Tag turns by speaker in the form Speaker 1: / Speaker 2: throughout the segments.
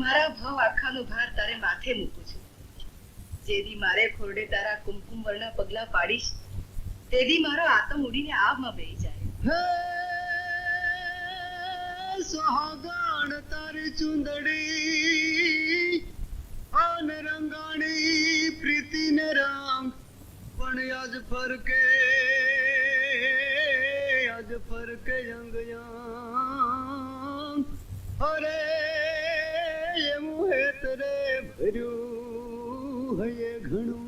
Speaker 1: મારા ભવ આખાનો ભાર તારે માથે મૂકું છું. જેદી મારે ખોરડે તારા કુમકુમ વર્ણ પગલા પાડીશ, તેદી મારો આતમ ઉડીને આવમાં બે જાય.
Speaker 2: સોહાગાણ તાર ચુંદડી, આન રંગાણી પ્રીતિ ને રંગ પણ આજ ફરકે આજ ફરકે અંગ અરે રહ્યું હયે ઘણું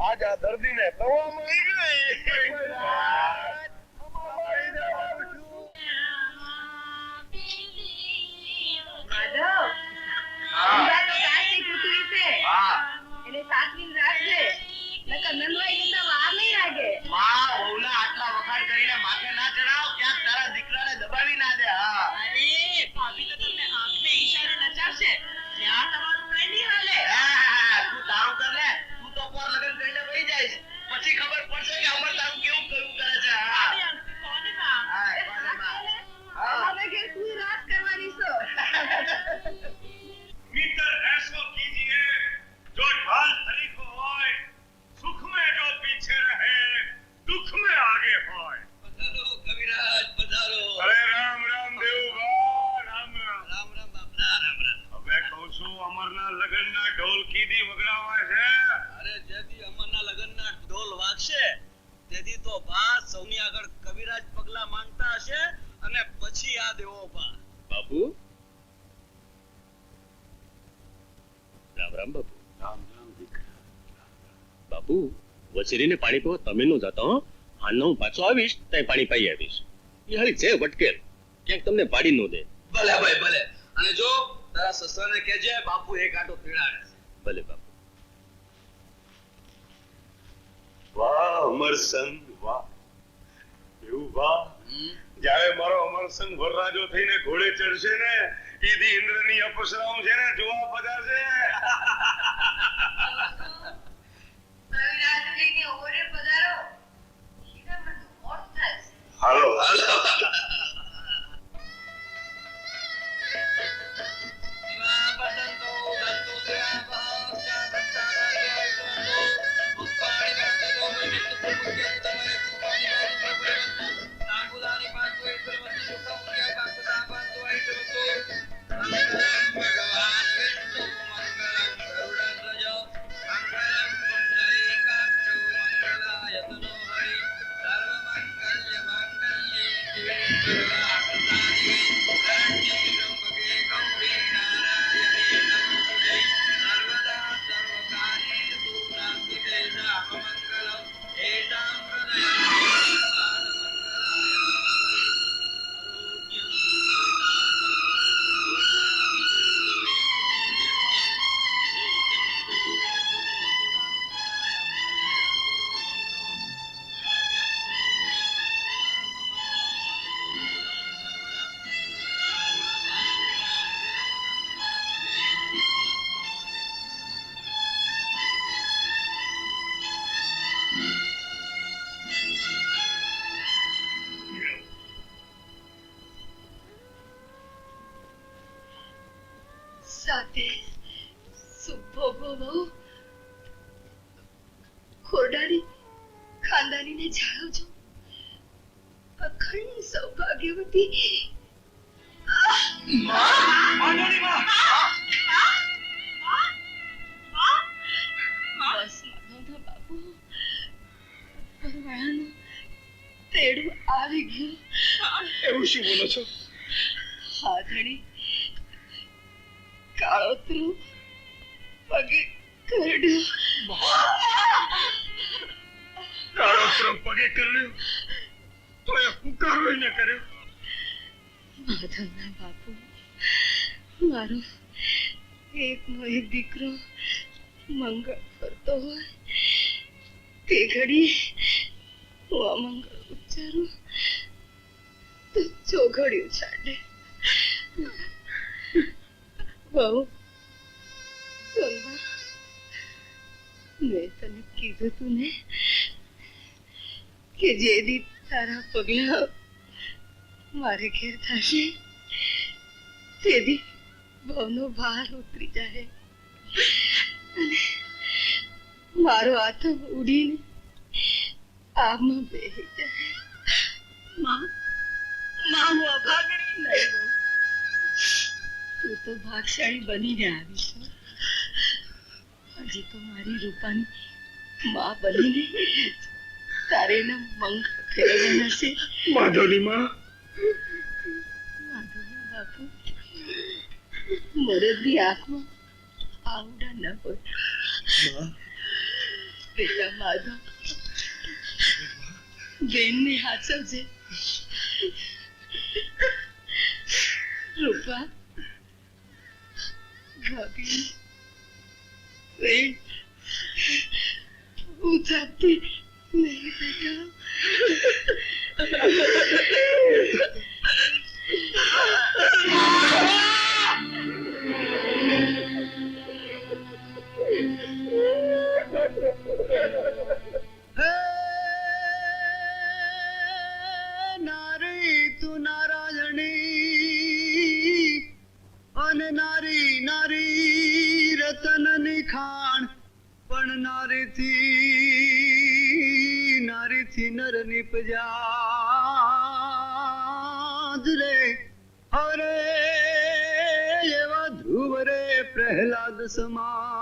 Speaker 3: આજ
Speaker 4: આ દર્દીને દવામાં લઈ ગઈ
Speaker 5: સિરીને પાણી પીવો તમે નું જતો હો. હું પાછો આવીશ ત્યાં પાણી પાઈ આવીશ. એ હરી છે વટકેલ. ક્યાંક તમને પાડી ન દે.
Speaker 6: ભલે ભાઈ ભલે. અને જો તારા સસરાને કહેજે બાપુ એક આટો પીડાડે
Speaker 5: ભલે બાપુ.
Speaker 4: વાહ અમરસંગ વાહ. એવું વાહ. જ્યારે મારો અમરસંગ વરરાજો થઈને ઘોડે ચડશે ને ઈદી ઇન્દ્રની અપસરાઓ છે ને જોવા બધા છે.
Speaker 1: થાય સૌભાગ્યવતી માનવના બાપુ. પરવાળાનું તેડું આવી ગયું.
Speaker 4: એવું શું બોલો છો?
Speaker 1: હાથણી કાળોતરું પગે કરડ્યું.
Speaker 4: કાળોતરો પગે તો એ હુકારો ન કર્યો
Speaker 1: દીકરો મંગળ ફરતો હોય, તે ઘડી હું અમંગળ ઉચ્ચારું, તો ચોઘડ્યું છાડે બહુ મેં તને કીધું તું ને કે જે દી તારા પગલા મારે ઘેર થશે. તેથી બહુનો ભાર ઉતરી જાય. મારો આતમ ઉડીને આગમાં બેહી જાય. માં માં હું અભાગણી નહીં તું તો ભાગશાળી બનીને આવી છો. હજી તો મારી રૂપાની માં બનીને તારે એના મંગ
Speaker 4: માધવની માં
Speaker 1: બાપુ મરદની આંખમાં આવડા ન હોય પેલા માધવ બેનને હાચવજે રૂપા ભાભી બેન હું જાતી નહીં બેટા
Speaker 2: અરે એવા ધ્રુવ રે પ્રહલાદ સમાન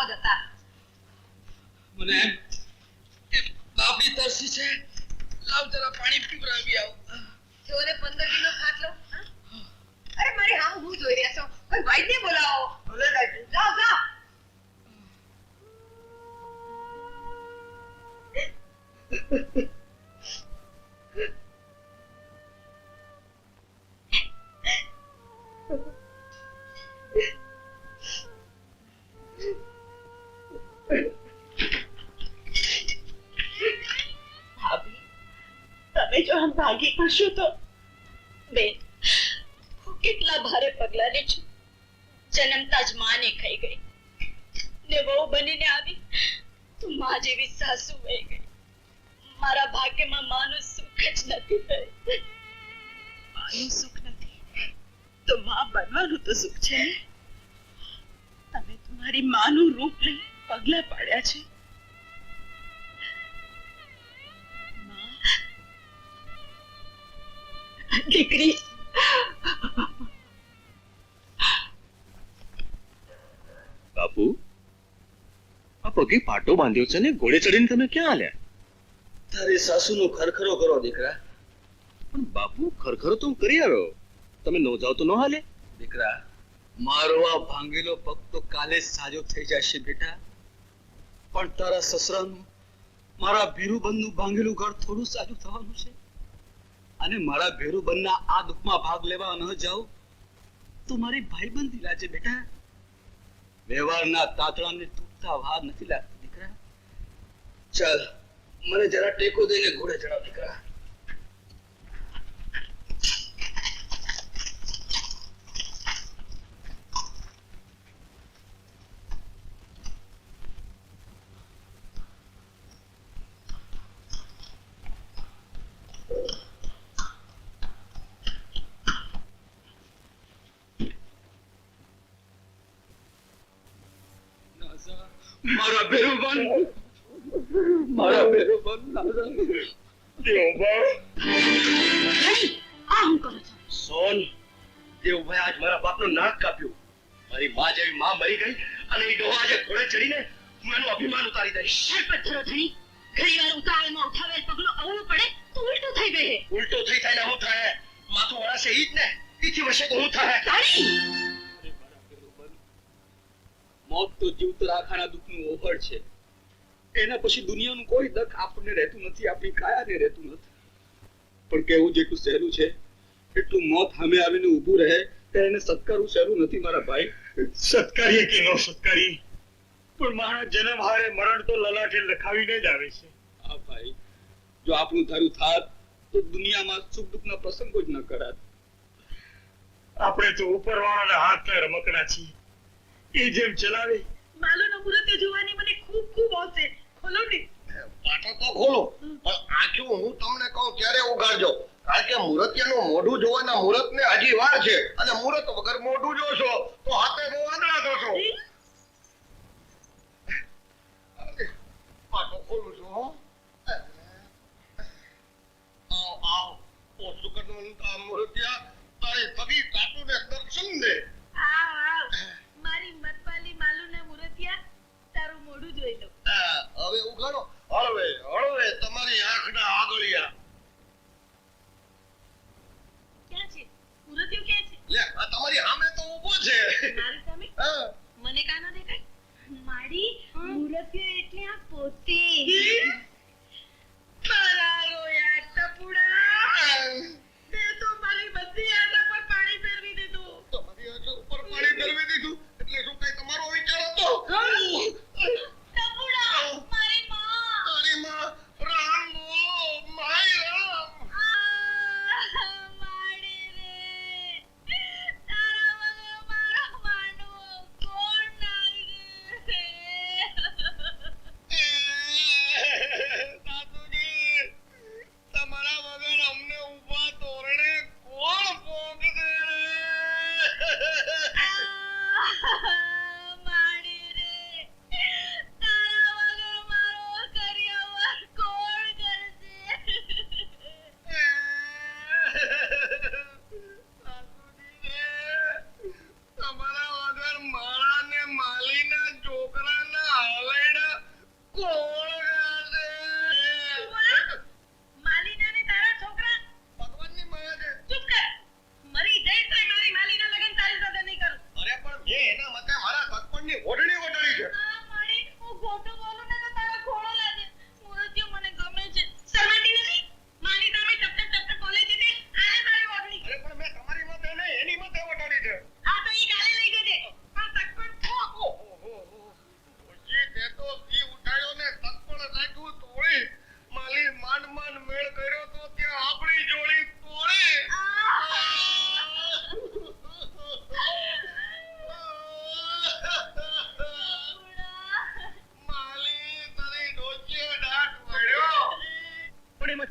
Speaker 1: પીવડાવવા ન જતા
Speaker 6: મને એમ કે તરસી છે. લાવ જરા પાણી પીવડાવી આવ.
Speaker 1: છોરે પંદર કિલો ખાટલો? અરે મારી હામ હું જોઈ રહ્યા છો? કોઈ ભાઈને બોલાવો.
Speaker 6: ભલે કાકી
Speaker 1: જાઓ જાઓ.
Speaker 7: ભાભી જો આમ ભાગી પડશો તો બેન, હું કેટલા ભારે પગલાની છું. જન્મતા જ માને ખાઈ ગઈ. ને વહુ બનીને આવી, તો માં જેવી સાસુ વહી ગઈ. મારા ભાગ્યમાં માનું સુખ જ નથી થયું. માનું સુખ નથી. તો માં બનવાનું તો સુખ છે તમે તમારી માનું રૂપ લઈ પગલા પાડ્યા છે. દીકરી
Speaker 8: બાપુ આ પગે પાટો બાંધ્યો છે ને ઘોડે ચડીને તમે ક્યાં આલ્યા
Speaker 6: તારી સાસુનો ખરખરો કરો દીકરા.
Speaker 8: પણ બાપુ ખરખરો તો હું કરી આવ્યો. તમે નો જાવ તો નો હાલે.
Speaker 6: દીકરા મારો આ ભાંગેલો પગ તો કાલે જ સાજો થઈ જશે બેટા. પણ તારા સસરાનું મારા ભીરુબંધનું ભાંગેલું ઘર થોડું સાજું થવાનું છે. અને મારા ભેરુ બનના આ દુઃખમાં ભાગ લેવા ન જાઉં તો મારી ભાઈબંધી લાજે બેટા. વ્યવહારના તાતણાને તૂટતા વાર નથી લાગતી દીકરા. ચાલ, મને જરા ટેકો દઈને ઘોડે ચડાવ દીકરા. મારા ભેરુબંધ મારા ભેરુબંધ નાજા
Speaker 7: આ હું કરો છો?
Speaker 8: સોન દેવભાઈ આજ મારા બાપનું નાક કાપ્યું. મારી માં જેવી માં મરી ગઈ અને એ ડોહા આજે ઘોડે ચડીને હું એનું અભિમાન ઉતારી દઈશ.
Speaker 7: પથ્થરો ધણી. ઘણી વાર ઉતાવળમાં ઉઠાવેલ પગલું અવળું પડે તો ઉલટું થઈ ગઈ
Speaker 8: ઉલટો થઈ થાય ને હું થાય માથું વળાશે ઈ જ ને. ઈથી વશે તો હું થાય
Speaker 6: મોત તો જીવતરા ખાના દુઃખનું ઓહળ છે. એના પછી દુનિયાનું કોઈ દખ આપણને રહેતું નથી આપણી કાયાને રહેતું નથી. પણ કહેવું જેટલું સહેલું છે એટલું મોત સામે આવીને ઊભું રહે ત્યારે એને સત્કારવું સહેલું નથી મારા ભાઈ.
Speaker 2: સત્કારીએ કે ન સત્કારી પણ મારા જન્મ હારે મરણ તો લલાટે લખાવીને જ આવે છે.
Speaker 6: હા ભાઈ જો આપણું ધાર્યું થાત તો દુનિયામાં સુખ દુઃખના પ્રસંગો જ ન કરાત.
Speaker 2: આપણે તો ઉપરવાળાના હાથના રમકડા છીએ. એ જેમ ચલાવે.
Speaker 7: માલોનો મુહૂર્ત જોવાની મને ખૂબ ખૂબ આવશે ખોલો ને.
Speaker 2: પાટો તો ખોલો. પણ આખું હું તમને કહું ત્યારે ઉગાડજો? કારણ કે મુરતિયાનું મોઢું જોવાના મુહૂર્ત ને હજી વાર છે. અને મુહૂર્ત વગર મોઢું જોશો તો હાથે બહુ આંધળા થશો પાટો ખોલું છું હો. આવ આવ. ઓછું કરનું આ મુરતિયા તારી પગી કાટું ને દર્શન દે.
Speaker 7: તારું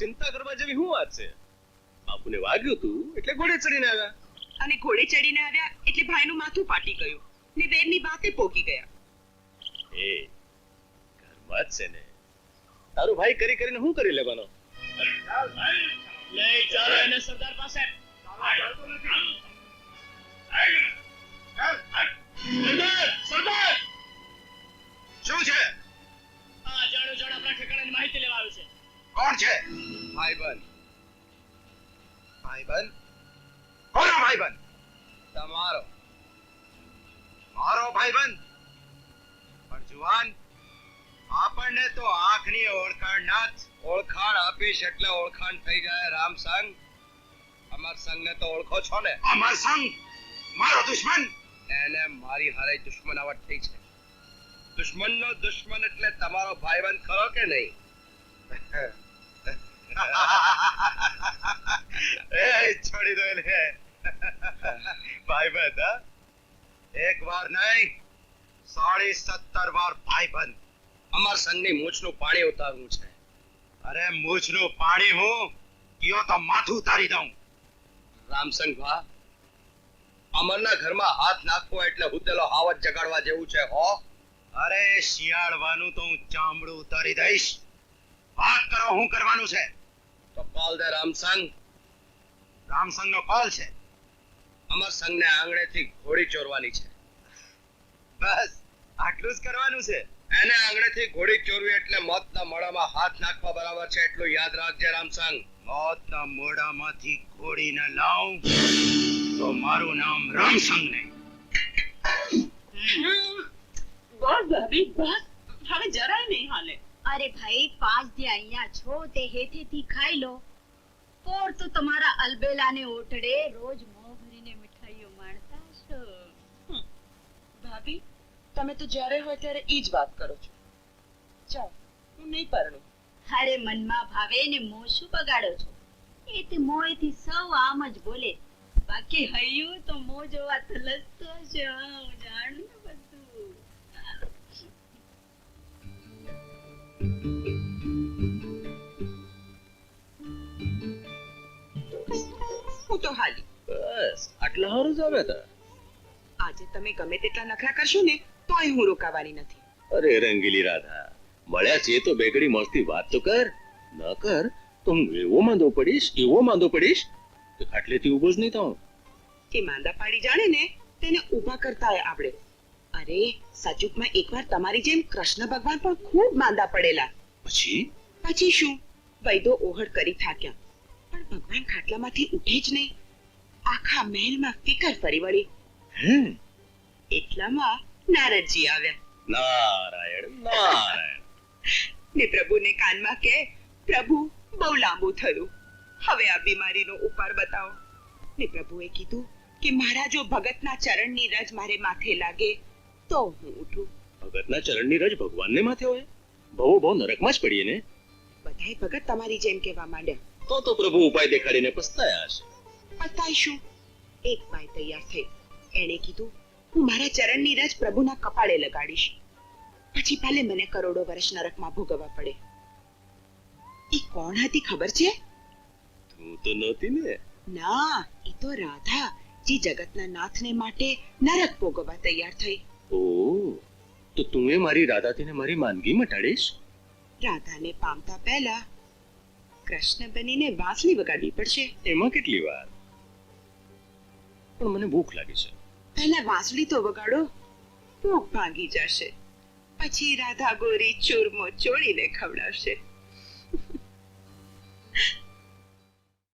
Speaker 5: ચિંતા કરવા જેવી શું વાત છે? બાપુને વાગ્યું તું એટલે ઘોડે ચડીને આવ્યા.
Speaker 9: અને ઘોડે ચડીને આવ્યા એટલે ભાઈનું માથું ફાટી ગયું ને વેરની બાતે પોકી ગયા.
Speaker 5: એ ઘરમાં જ છે ને. તારું ભાઈ કરી કરીને શું કરી લેવાનો?
Speaker 6: લઈ ચાલો. એને સરદાર પાસે સરદાર સરદાર!
Speaker 4: શું છે?
Speaker 6: આ જાણો જાણ આપણા ઠેકાણાની માહિતી લેવા આવે છે
Speaker 4: કોણ છે? ભાઈબંધ. ભાઈબંધ? કોનો ભાઈબંધ? તમારો. મારો ભાઈબંધ? પણ જુવાન આપણને તો આંખની ઓળખાણ ના જ ઓળખાણ આપીશ એટલે ઓળખાણ થઈ જાય રામ સંગ અમાર સંઘને તો ઓળખો છો ને? અમાર સંઘ? મારો દુશ્મન? એને મારી હારે દુશ્મનાવટ થઈ છે. દુશ્મનનો દુશ્મન એટલે તમારો ભાઈબંધ ખરો કે નહીં? છોડી દો એને. ભાઈબંધ, હા? એક વાર નહીં, સાડી સત્તર વાર ભાઈબંધ અમાર સંઘની મૂછનું પાણી ઉતારવું છે. અરે, મૂછનું પાણી હું કયો તો માથું ઉતારી દઉં. રામસંગ ભા અમરના ઘરમાં હાથ નાખવો એટલે હુતેલો હાવત જગાડવા જેવું છે, હો? અરે, શિયાળવાનું તો હું ચામડું ઉતારી દઈશ. વાત કરો શું કરવાનું છે? તો કોલ દે રામસંગ રામસંગ નો કોલ છે? અમર સંઘને આંગણેથી ઘોડી ચોરવાની છે. બસ આટલું જ કરવાનું છે? એને આંગણેથી ઘોડી ચોરવી એટલે મોતના મોઢામાં હાથ નાખવા બરાબર છે એટલું યાદ રાખજે રામસંગ મોત ના મોઢામાંથી ઘોડીને લાવ તો મારું નામ રામસંગ નહીં.
Speaker 9: બસ ભાભી બસ હવે જરાય નહીં હાલે.
Speaker 3: અરે ભાઈ પાંચ દી અહીંયા છો તે હેઠેથી ખાઈ લો. પોર તો તમારા અલબેલાને ઓટડે રોજ મોં ભરીને મીઠાઈઓ માણતા છો
Speaker 9: ભાભી, તમે તો જ્યારે હોય ત્યારે ઈ જ વાત કરો છો. ચાલ, હું નહીં પરણું.
Speaker 3: અરે મનમાં ભાવે ને મોં શું બગાડો છો? એ તે મોંએથી સૌ આમ જ બોલે. બાકી હૈયું તો મોં જોવા તલસતો છે હું જાણું.
Speaker 9: હું તો હાલી.
Speaker 5: બસ આટલા હારું જ આવ્યા હતા
Speaker 9: આજે તમે ગમે તેટલા નખરા કરશો ને તોય હું રોકાવાની નથી.
Speaker 5: અરે રંગીલી રાધા મળ્યા છે તો બે ઘડી વાત તો કર. ન કર તો હું એવો માંદો પડીશ એવો માંદો પડીશ કે ખાટલેથી ઊભો જ નહીં થાઉં.
Speaker 9: કે માંદા પાડી જાણે ને તેને ઊભા કરતા આવડે અરે સચુકમાં એકવાર તમારી જેમ કૃષ્ણ ભગવાન પણ ખૂબ માંદા પડેલા.
Speaker 5: પછી?
Speaker 9: પછી શું? વૈદો ઓહળ કરી થાક્યા. પણ ભગવાન ખાટલામાંથી ઉઠે જ નહીં. આખા મહેલમાં ફિકર ફરી વળી. એટલામાં નારદજી આવ્યા.
Speaker 5: નારાયણ નારાયણ.
Speaker 9: ને પ્રભુને કાનમાં કે પ્રભુ બહુ લાંબુ થયું. હવે આ બીમારીનો ઉપાર બતાવો. ને પ્રભુએ કીધું કે મારા જો ભગતના ચરણની રજ મારે માથે લાગે. તો હું ઉઠું.
Speaker 5: ભગતના ચરણની રજ ભગવાનને માથે હોય. બહુ બહુ નરકમાં જ પડીએ ને.
Speaker 9: બધાય ભગત તમારી જેમ કહેવા માંડ્યા
Speaker 5: તો તો પ્રભુ ઉપાય દેખાડીને પસ્તાયા હશે.
Speaker 9: પતાય એક બાય તૈયાર થઈ. એણે કીધું હું મારા ચરણની રજ પ્રભુના કપાળે લગાડીશ. પછી ભલે મને કરોડો વર્ષ નરકમાં ભોગવવા પડે. એ કોણ હતી ખબર છે?
Speaker 5: તું તો નહોતી ને.
Speaker 9: ના એ તો રાધા જે જગતના નાથને માટે નરક ભોગવવા તૈયાર થઈ.
Speaker 5: ઓ તો તું એ મારી રાધાતીને મારી માનગી મટાડીશ?
Speaker 9: રાધાને પામતા પહેલા કૃષ્ણ બનીને વાંસળી વગાડવી પડશે.
Speaker 5: એમાં કેટલી વાર? પણ મને ભૂખ લાગી છે.
Speaker 9: પહેલા વાંસળી તો વગાડો ભૂખ ભાંગી જશે. પછી રાધા ગોરી ચૂરમો ચોળીને ખવડાવશે.